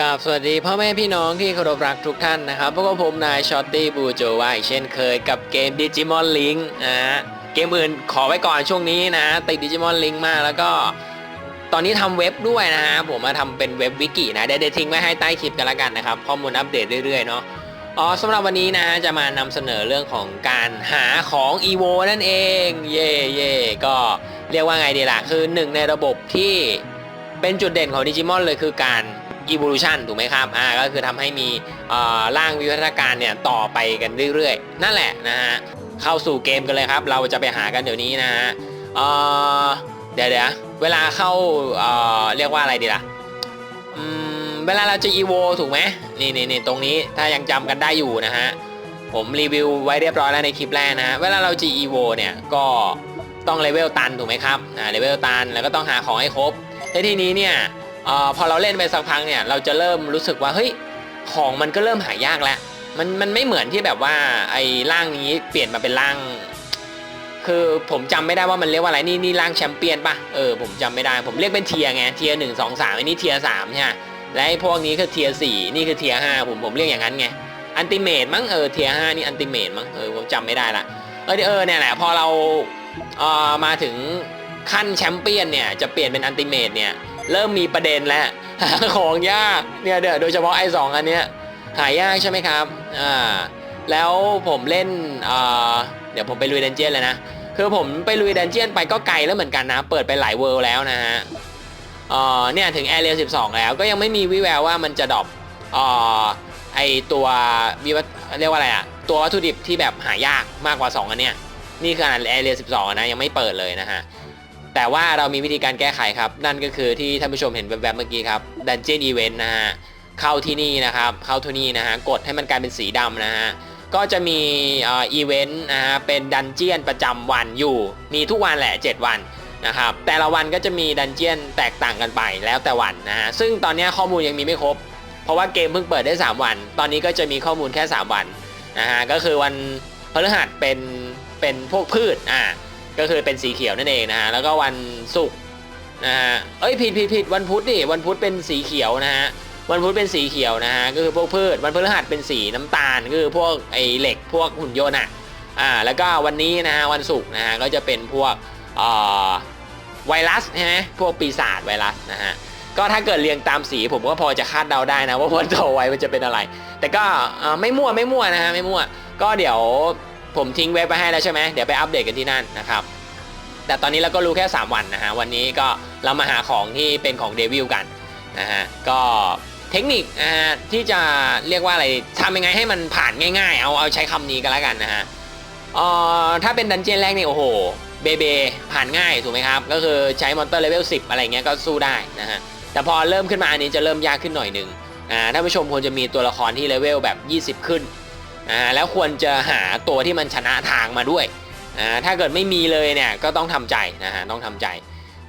กราบสวัสดีพ่อแม่พี่น้องที่เคารพรักทุกท่านนะครับพวกผมนายชอตตี้บูโจว่าอีกเช่นเคยกับเกม Digimon Link นะฮะเกมอื่นขอไว้ก่อนช่วงนี้นะติด Digimon Link มากแล้วก็ ตอนนี้ทำเว็บด้วยนะฮะผมมาทำเป็นเว็บวิกินะเดี๋ยวเดี๋ยวทิ้งไว้ให้ใต้คลิปกันละกันนะครับข้อมูลอัปเดตเรื่อยๆเนาะอ๋อสำหรับวันนี้นะฮะจะมานำเสนอเรื่องของการหาของ EVO นั่นเองเย่เย่ก็เรียกว่าไงดีล่ะคือหนึ่งในระบบที่เป็นจุดเด่นของดิจิมอนเลยคือการ evolution ถูกไหมครับอ่าก็คือทำให้มีอ่อร่างวิวัฒนาการเนี่ยต่อไปกันเรื่อยๆ นั่นแหละนะฮะเข้าสู่เกมกันเลยครับ เราจะไปหากันเดี๋ยวนี้นะฮะเดี๋ยวเดี๋ยวเวลาเข้าเอ่อเรียกว่าอะไรดีล่ะอืมเวลาเราจะ evo ถูกไหมนี่นี่นี่ตรงนี้ถ้ายังจำกันได้อยู่นะฮะผมรีวิวไว้เรียบร้อยแล้วในคลิปแรกนะฮะเวลาเราจะ evo เนี่ยก็ต้องเลเวลตันถูกไหมครับอ่าเลเวลตันแล้วก็ต้องหาของให้ครบในที่นี้เนี่ย ออพอเราเล่นไปสักพักเนี่ยเราจะเริ่มรู้สึกว่าเฮ้ยของมันก็เริ่มหายากแล้วมันมันไม่เหมือนที่แบบว่าไอ้ร่างนี้เปลี่ยนมาเป็นร่าง คือผมจำไม่ได้ว่ามันเรียกว่าอะไรนี่นี่ร่างแชมเปี้ยนปะเออผมจำไม่ได้ผมเรียกเป็นเทียไงเทียหนึ่งสองสามอันนี้เทียสามใช่ไหมและไอ้พวกนี้คือเทียสี่นี่คือเทียห้าผมผมเรียกอย่างนั้นไงอันติเมตมั้งเออเทียห้านี่อันติเมตมั้งเออผมจำไม่ได้ละเออเออเนี่ยแหละพอเราเออมาถึงขั้นแชมเปี้ยนเนี่ยจะเปลี่ยนเป็นอันติเมตเนี่ย เริ่มมีประเด็นแล้วหาของยากเนี่ยเดี๋ยวโดยเฉพาะไอ้สองอันเนี้ยหายากใช่ไหมครับอ่าแล้วผมเล่นเดี๋ยวผมไปลุยดันเจียนเลยนะคือผมไปลุยดันเจียนไปก็ไกลแล้วเหมือนกันนะ เปิดไปหลายเวิลด์แล้วนะฮะเอ่อเนี่ยถึงแอเรีย12 แล้วก็ยังไม่มีวิแววว่ามันจะดรอปอ่อไอตัววิวัเรียกว่าอะไรอะตัววัตถุดิบที่แบบหายากมากกว่า 2 อันเนี้ยนี่คืออันแอเรีย12 นะยังไม่เปิดเลยนะฮะ แต่ว่าเรามีวิธีการแก้ไขครับ นั่นก็คือที่ท่านผู้ชมเห็นแวบๆเมื่อกี้ครับ Dungeon Event นะฮะเข้าที่นี่นะครับ เข้าที่นี่นะฮะกดให้มันกลายเป็นสีดำนะฮะก็จะมีอีเวนต์นะฮะเป็นดันเจียนประจำวันอยู่ มีทุกวันแหละ 7 วันนะครับแต่ละวันก็จะมีดันเจียนแตกต่างกันไปแล้วแต่วันนะฮะซึ่งตอนนี้ข้อมูลยังมีไม่ครบ เพราะว่าเกมเพิ่งเปิดได้ 3 วัน ตอนนี้ก็จะมีข้อมูลแค่ 3 วันนะฮะก็คือวันพฤหัสเป็นเป็นพวกพืชอ่า ก็คือเป็นสีเขียวนั่นเองนะฮะแล้วก็วันศุกร์นะฮะเอ้ยผิดผิดผิดวันพุธดิวันพุธเป็นสีเขียวนะฮะวันพุธเป็นสีเขียวนะฮะก็คือพวกพืชวันพฤหัสเป็นสีน้ำตาลก็คือพวกไอ้เหล็กพวกหุ่นยนต์อะอ่าแล้วก็วันนี้นะฮะวันศุกร์นะฮะก็จะเป็นพวกอ่อไวรัสใช่ไหมพวกปีศาจไวรัสนะฮะก็ถ้าเกิดเรียงตามสีผมก็พอจะคาดเดาได้นะว่าวันต่อไว้มันจะเป็นอะไร แต่ก็อ่อไม่มั่วไม่มั่วนะฮะไม่มั่วก็เดี๋ยว ผมทิ้งเว็บไปให้แล้วใช่ไหมเดี๋ยวไปอัปเดตกันที่นั่นนะครับ แต่ตอนนี้เราก็รู้แค่ 3 วันนะฮะ วันนี้ก็เรามาหาของที่เป็นของเดวิลกันนะฮะ ก็เทคนิคนะฮะที่จะเรียกว่าอะไรทำยังไงให้มันผ่านง่ายๆ เอาเอาใช้คำนี้กันแล้วกันนะฮะเอ่อถ้าเป็นดันเจี้ยนแรกนี่โอ้โหเบเบผ่านง่ายถูกไหมครับ ก็คือใช้มอนเตอร์เลเวล10 อะไรเงี้ยก็สู้ได้นะฮะ แต่พอเริ่มขึ้นมาอันนี้จะเริ่มยากขึ้นหน่อยหนึ่งอ่าท่านผู้ชมควรจะมีตัวละครที่เลเวลแบบ 20 ขึ้น อ่าแล้วควรจะหาตัวที่มันชนะทางมาด้วยอ่าถ้าเกิดไม่มีเลยเนี่ยก็ต้องทำใจนะฮะต้องทำใจ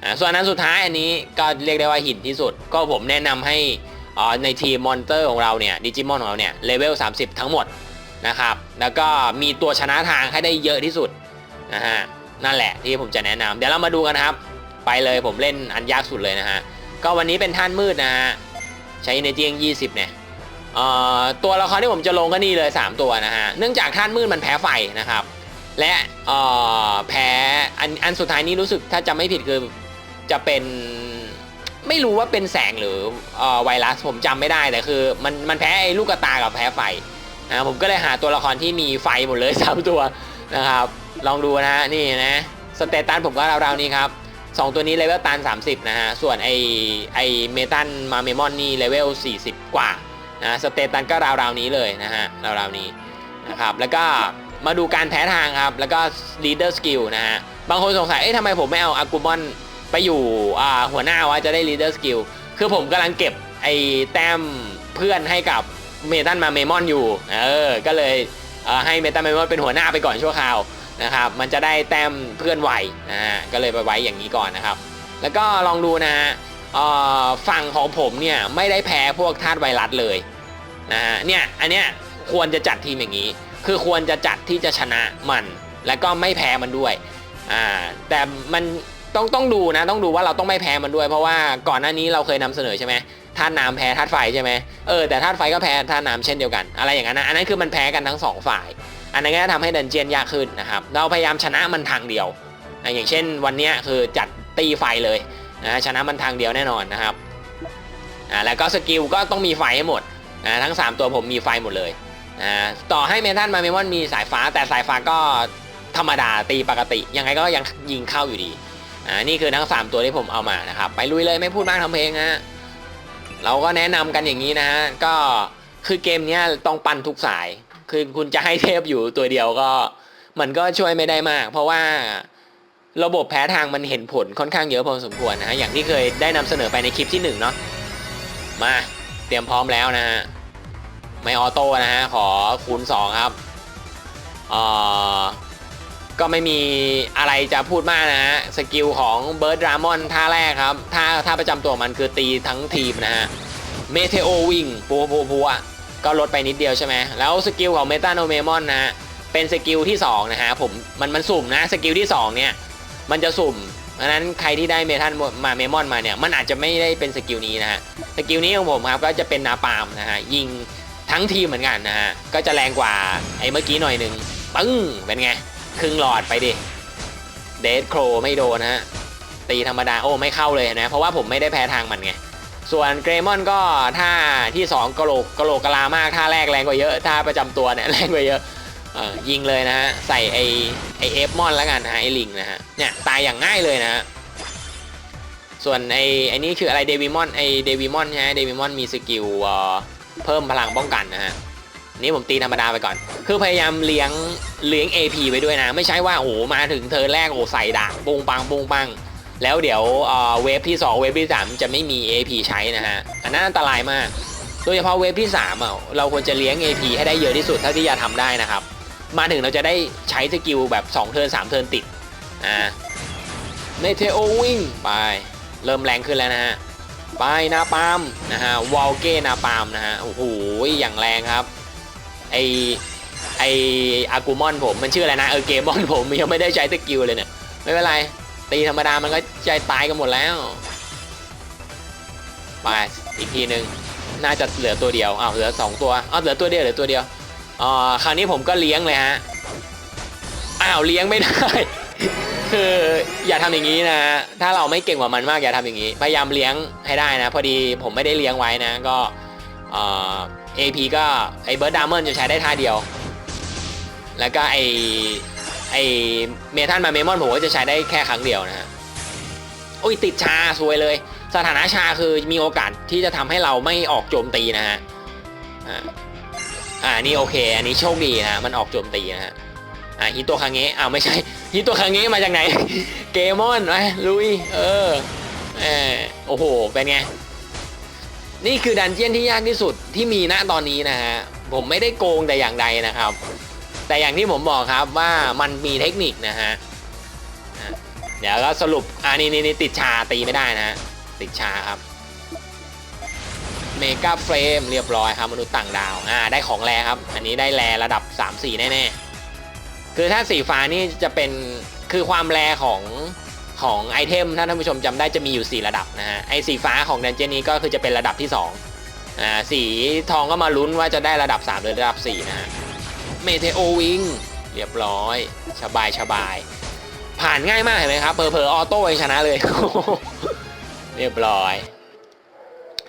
อ่าส่วนอันสุดท้ายอันนี้ก็เรียกได้ว่าหินที่สุด ก็ผมแนะนำให้อ่าในทีมมอนเตอร์ของเราเนี่ยดิจิมอนของเราเนี่ยเลเวล30 ทั้งหมดนะครับแล้วก็มีตัวชนะทางให้ได้เยอะที่สุดนะฮะนั่นแหละที่ผมจะแนะนำเดี๋ยวเรามาดูกันนะครับ ไปเลยผมเล่นอันยากสุดเลยนะฮะก็วันนี้เป็นท่านมืดนะฮะใช้ในเจียง 20เนี่ย ตัวละครที่ผมจะลงก็นี่เลย 3 ตัวนะฮะ เนื่องจากท่านมืดมันแพ้ไฟนะครับ และแพ้อันอันสุดท้ายนี้รู้สึกถ้าจำไม่ผิดคือจะเป็นไม่รู้ว่าเป็นแสงหรืออไวรัสผมจำไม่ได้แต่คือมันมันแพ้ไอ้ลูกกระตากับแพ้ไฟนะผมก็เลยหาตัวละครที่มีไฟหมดเลยสามตัวนะครับลองดูนะฮะนี่นะสเตตัสผมก็ราวๆนี้ครับสองตัวนี้เลเวลตัน30 นะฮะ ส่วนไอไอเมตันมาเมมอนนี่เลเวล40 กว่า นะสเตตัสก็ราวๆนี้เลยนะฮะราวๆนี้นะครับแล้วก็มาดูการแพ้ทางครับ แล้วก็ leader skill นะฮะบางคนสงสัยเอ๊ะทำไมผมไม่เอาอากูมอนไปอยู่อ่าหัวหน้าวะจะได้ leader skill คือผมกำลังเก็บไอ้แต้มเพื่อนให้กับเมตันมาเมมอนอยู่เออก็เลยเให้เมตันเมมอนเป็นหัวหน้าไปก่อนชั่วคราวนะครับมันจะได้แต้มเพื่อนไวนะฮะก็เลยไปไว้อย่างนี้ก่อนนะครับ แล้วก็ลองดูนะฮะฝั่งของผมเนี่ยไม่ได้แพ้พวกธาตุไวรัสเลย นะฮะเนี่ยอันเนี้ยควรจะจัดทีมอย่างนี้ คือควรจะจัดที่จะชนะมัน แล้วก็ไม่แพ้มันด้วยอ่าแต่มันต้องต้องดูนะต้องดูว่าเราต้องไม่แพ้มันด้วย เพราะว่าก่อนหน้านี้เราเคยนำเสนอใช่ไหมธาตุน้ำแพ้ธาตุไฟใช่ไหมเออแต่ธาตุไฟก็แพ้ธาตุน้ำเช่นเดียวกัน อะไรอย่างนั้นนะอันนั้นคือมันแพ้กันทั้งสองฝ่าย อันนั้นก็ทำให้ดันเจียนยากขึ้นนะครับเราพยายามชนะมันทางเดียว อย่างเช่นวันนี้คือจัดตีไฟเลยนะชนะมันทางเดียวแน่นอนนะครับอ่าแล้วก็สกิลก็ต้องมีไฟให้หมด นะทั้ง 3 ตัวผมมีไฟหมดเลยนะต่อให้เมทัลมาเมมอนมีสายฟ้าแต่สายฟ้าก็ธรรมดาตีปกติ ยังไงก็ยังยิงเข้าอยู่ดีอ่านี่คือทั้ง 3 ตัวที่ผมเอามานะครับ ไปลุยเลยไม่พูดมากทำเพลงนะฮะเราก็แนะนำกันอย่างนี้นะฮะก็คือเกมนี้ต้องปั่นทุกสาย คือคุณจะให้เทพอยู่ตัวเดียวก็ มันก็ช่วยไม่ได้มาก เพราะว่าระบบแพ้ทางมันเห็นผลค่อนข้างเยอะพอสมควรนะฮะอย่างที่เคยได้นำเสนอไปในคลิปที่หนึ่งเนาะมาเตรียมพร้อมแล้วนะฮะ ไม่ออโต้นะฮะ ขอคูณ2ครับเอ่อก็ไม่มีอะไรจะพูดมากนะฮะ สกิลของเบิร์ดดรามอนท่าแรกครับท่าท่าประจำตัวมันคือตีทั้งทีมนะฮะ เมเทโอวิงปัวปัวปัวก็ลดไปนิดเดียวใช่ไหม แล้วสกิลของเมตาโนเมมอนนะฮะ เป็นสกิลที่ 2 นะฮะ ผมมันมันสุ่มนะ สกิลที่ 2 เนี่ย มันจะสุ่มดังนั้นใครที่ได้เมทัลมาเมมอนมาเนี่ย มันอาจจะไม่ได้เป็นสกิลนี้นะฮะ สกิลนี้ของผมครับก็จะเป็นนาปามนะฮะ ยิง ทั้งทีมเหมือนกันนะฮะ ก็จะแรงกว่าไอ้เมื่อกี้หน่อยหนึ่งปึ้ง เป็นไง ครึ่งหลอดไปดิ เดดโครไม่โดนนะฮะ ตีธรรมดาโอ้ไม่เข้าเลยนะ เพราะว่าผมไม่ได้แพ้ทางมันไง ส่วนเกรมอนก็ท่าที่ 2กะโหลกกะโหลกกะลามากท่าแรกแรงกว่าเยอะท่าประจำตัวเนี่ยแรงกว่าเยอะยิงเลยนะฮะ ใส่ไอไอเอฟมอนแล้วกันนะฮะไอลิงนะฮะเนี่ยตายอย่างง่ายเลยนะฮะส่วนไอไอนี้คืออะไรเดวิมอนไอเดวิมอนใช่ไหมเดวิมอนมีสกิล เพิ่มพลังป้องกันนะฮะนี่ผมตีธรรมดาไปก่อน คือพยายามเลี้ยงเลี้ยง AP ไว้ด้วยนะ ไม่ใช่ว่าโอ้มาถึงเธอแรกโอ้ใส่ดาบปุงปังปุงปัง แล้วเดี๋ยวเวฟที่ 2 เวฟที่ 3 จะไม่มี AP ใช้นะฮะ อันนั้นอันตรายมาก โดยเฉพาะเวฟที่3อะเราควรจะเลี้ยง AP ให้ได้เยอะที่สุดเท่าที่จะทำได้นะครับ มาถึงเราจะได้ใช้สกิลแบบ 2 เทิร์น3เทิร์นติด อ่าเมเทโอวิ่งไป เริ่มแรงขึ้นแล้วนะฮะ ไปนาปามนะฮะวอลเก้นาปามนะฮะโอ้โหอย่างแรงครับไอไออากูมอนผมมันชื่ออะไรนะเออเกมอนผมยังไม่ได้ใช้สกิลเลยเนี่ยไม่เป็นไรตีธรรมดามันก็ใจตายกันหมดแล้วไปอีกทีหนึ่งน่าจะเหลือตัวเดียวอ้าวเหลือสองตัวอ้าวเหลือตัวเดียวเหลือตัวเดียวอ่าคราวนี้ผมก็เลี้ยงเลยฮะอ้าวเลี้ยงไม่ได้ คืออย่าทำอย่างนี้นะ ถ้าเราไม่เก่งกว่ามันมากอย่าทำอย่างนี้ พยายามเลี้ยงให้ได้นะ พอดีผมไม่ได้เลี้ยงไว้นะ ก็เอ่อ AP ก็ไอเบิร์ดดามอนจะใช้ได้ท่าเดียว แล้วก็ไอไอเมทัลมาเมมอนผมก็จะใช้ได้แค่ครั้งเดียวนะฮะโอ้ยติดชาซวยเลย สถานะชาคือมีโอกาสที่จะทำให้เราไม่ออกโจมตีนะฮะอ่าอ่านี่โอเค อันนี้โชคดีนะมันออกโจมตีนะฮะอ่าฮิโตคังเงะอ้าวไม่ใช่ ฮิโตคังเงะมาจากไหน เกมอนไปลุย เออเออโอ้โห เป็นไง นี่คือดันเจียนที่ยากที่สุดที่มีณตอนนี้นะฮะ ผมไม่ได้โกงแต่อย่างใดนะครับ แต่อย่างที่ผมบอกครับว่ามันมีเทคนิคนะฮะ เดี๋ยวก็สรุปอ่านี่นี่นี่ติดชาตีไม่ได้นะฮะติดชาครับ เมกาเฟรมเรียบร้อยครับมนุษย์ต่างดาว อ่า ได้ของแรครับ อันนี้ได้แรระดับ 3-4 แน่ๆ คือถ้าสีฟ้านี่จะเป็นคือความแรของของไอเทมถ้าท่านผู้ชมจำได้จะมีอยู่ 4 ระดับนะฮะไอสีฟ้าของดันเจนนี้ก็คือจะเป็นระดับที่2อ่าสีทองก็มาลุ้นว่าจะได้ระดับ 3 หรือระดับ 4 นะฮะเมเทโอวิงเรียบร้อยสบายสบาย ผ่านง่ายมากเห็นไหมครับเพอเพอออโต้ยังชนะเลย เรียบร้อย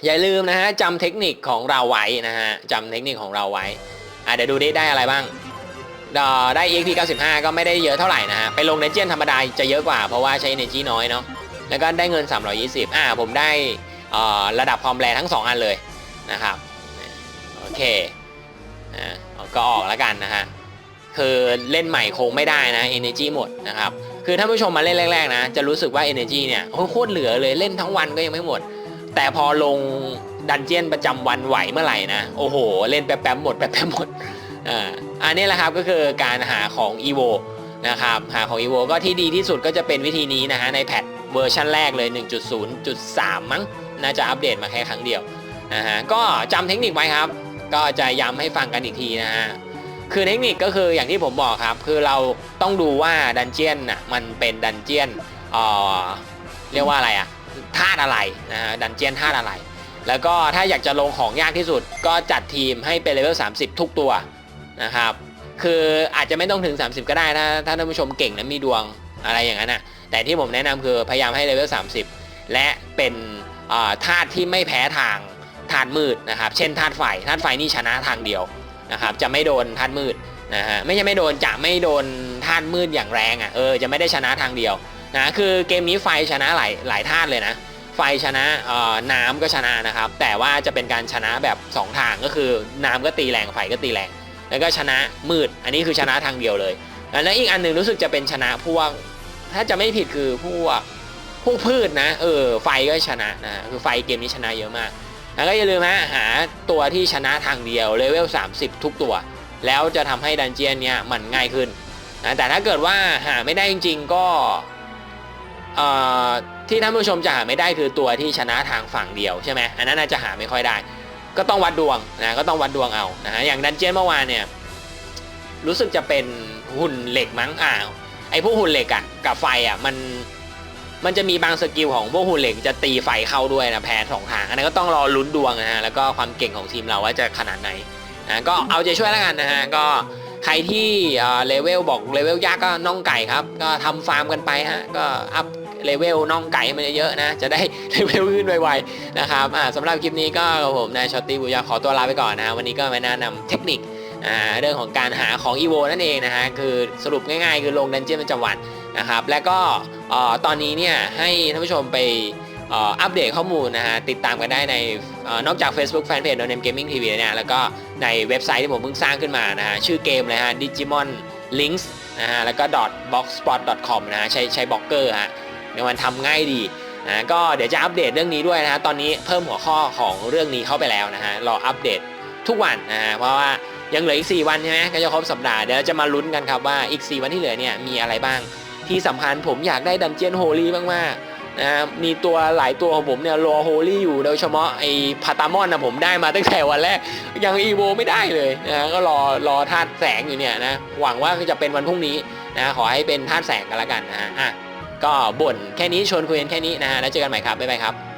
อย่าลืมนะฮะจำเทคนิคของเราไว้นะฮะจำเทคนิคของเราไว้อะเดี๋ยวดูได้ได้อะไรบ้าง ได้ EXP 95 ก็ไม่ได้เยอะเท่าไหร่นะฮะ ไปลงในเจียนธรรมดาจะเยอะกว่าเพราะว่าใช้ energy น้อยเนาะ แล้วก็ได้เงิน 320 อ่า ผมได้ระดับความแรงทั้ง 2 อันเลยนะครับ โอเค อ่า ก็ออกแล้วกันนะฮะ คือเล่นใหม่คงไม่ได้นะ energy หมดนะครับ คือถ้าผู้ชมมาเล่นแรกๆนะ จะรู้สึกว่า energy เนี่ยโอ้โหโคตรเหลือเลย เล่นทั้งวันก็ยังไม่หมด แต่พอลงดันเจียนประจำวันไหวเมื่อไหร่นะ โอ้โห เล่นแป๊บๆหมดแป๊บๆหมด อ่าอันนี้แหละครับก็คือการหาของ evo นะครับหาของ evo ก็ที่ดีที่สุดก็จะเป็นวิธีนี้นะฮะในแพทเวอร์ชันแรกเลย 1.0.3 มั้งน่าจะอัปเดตมาแค่ครั้งเดียวนะฮะก็จำเทคนิคไว้ครับ ก็จะย้ำให้ฟังกันอีกทีนะฮะคือเทคนิคก็คืออย่างที่ผมบอกครับ คือเราต้องดูว่าดันเจียนน่ะมันเป็นดันเจียนเอ่อเรียกว่าอะไรอะธาตุอะไรนะฮะดันเจียนธาตุอะไร แล้วก็ถ้าอยากจะลงของยากที่สุด ก็จัดทีมให้เป็นเลเวล30 ทุกตัว นะครับ คืออาจจะไม่ต้องถึง 30 ก็ได้ถ้าถ้าท่านผู้ชมเก่งและมีดวงอะไรอย่างนั้นนะแต่ที่ผมแนะนำคือพยายามให้เลเวล 30 และเป็นอ่าธาตุที่ไม่แพ้ทางธาตุมืดนะครับ เช่นธาตุไฟธาตุไฟนี่ชนะทางเดียวนะครับ จะไม่โดนธาตุมืดนะฮะไม่ใช่ไม่โดนจะไม่โดนธาตุมืดอย่างแรงอะเออจะไม่ได้ชนะทางเดียวนะคือเกมนี้ไฟชนะหลายหลายธาตุเลยนะไฟชนะน้ำก็ชนะนะครับ แต่ว่าจะเป็นการชนะแบบ 2 ทางก็คือน้ำก็ตีแรงไฟก็ตีแรง แล้วก็ชนะมืด อันนี้คือชนะทางเดียวเลย แล้วอีกอันหนึ่งรู้สึกจะเป็นชนะพวก ถ้าจะไม่ผิดคือพวกพวกพืชนะ เออ ไฟก็ชนะนะ คือไฟเกมนี้ชนะเยอะมาก แล้วก็อย่าลืมนะหาตัวที่ชนะทางเดียวเลเวล 30 ทุกตัว แล้วจะทำให้ดันเจียนเนี้ยมันง่ายขึ้นนะแต่ถ้าเกิดว่าหาไม่ได้จริง ๆ ก็เอ่อที่ท่านผู้ชมจะหาไม่ได้คือตัวที่ชนะทางฝั่งเดียวใช่ไหมอันนั้นน่าจะหาไม่ค่อยได้ ก็ต้องวัดดวงนะก็ต้องวัดดวงเอานะฮะอย่างดันเจียนเมื่อวานเนี่ยรู้สึกจะเป็นหุ่นเหล็กมั้งอ่าไอ้พวกหุ่นเหล็กอะกับไฟอะมันมันจะมีบางสกิลของพวกหุ่นเหล็กจะตีไฟเข้าด้วยนะแพ้สองทางอันนั้นก็ต้องรอลุ้นดวงนะฮะแล้วก็ความเก่งของทีมเราว่าจะขนาดไหนนะก็เอาใจช่วยแล้วกันนะฮะก็ใครที่เลเวลบอกเลเวลยากก็น่องไก่ครับ ก็ทำฟาร์มกันไปฮะก็อัพ เลเวลน่องไก่มันเยอะๆนะ จะได้เลเวลขึ้นไวๆนะครับสำหรับคลิปนี้ก็ผมนายช็อตตี้บุญยาขอตัวลาไปก่อนนะ วันนี้ก็มาแนะนำเทคนิคเรื่องของการหาของ EVO นั่นเองนะฮะคือสรุปง่ายๆ คือลงดันเจี้ยนประจำวันนะครับและก็ตอนนี้เนี่ยให้ท่านผู้ชมไปอัปเดตข้อมูลนะฮะติดตามกันได้ในอนอกจาก Facebook Fanpage No Name Gaming TV เนี่ยแล้วก็ในเว็บไซต์ที่ผมเพิ่งสร้างขึ้นมานะฮะชื่อเกมเลยฮะ Digimon Links นะฮะแล้วก็ .blogspot.com นะฮะใช้ใช้บล็อกเกอร์ฮะ ในวันทำง่ายดีนะก็เดี๋ยวจะอัปเดตเรื่องนี้ด้วยนะฮะตอนนี้เพิ่มหัวข้อของเรื่องนี้เข้าไปแล้วนะฮะรออัปเดตทุกวันนะฮะเพราะว่ายังเหลืออีก 4 วันใช่ไหมก็จะครบสัปดาห์เดี๋ยวจะมาลุ้นกันครับว่าอีก 4 วันที่เหลือเนี่ยมีอะไรบ้าง ที่สำคัญผมอยากได้ดันเจียนโฮลี่มากๆนะมีตัวหลายตัวของผมเนี่ยรอโฮลี่อยู่โดยเฉพาะไอ้พาตามอนนะผมได้มาตั้งแต่วันแรก ยังอีโวไม่ได้เลยนะก็รอรอธาตุแสงอยู่เนี่ยนะหวังว่าจะเป็นวันพรุ่งนี้นะขอให้เป็นธาตุแสงกันละกันนะอะ ก็บ่นแค่นี้ชวนคุยกันแค่นี้นะฮะแล้วเจอกันใหม่ครับบ๊ายบายครับ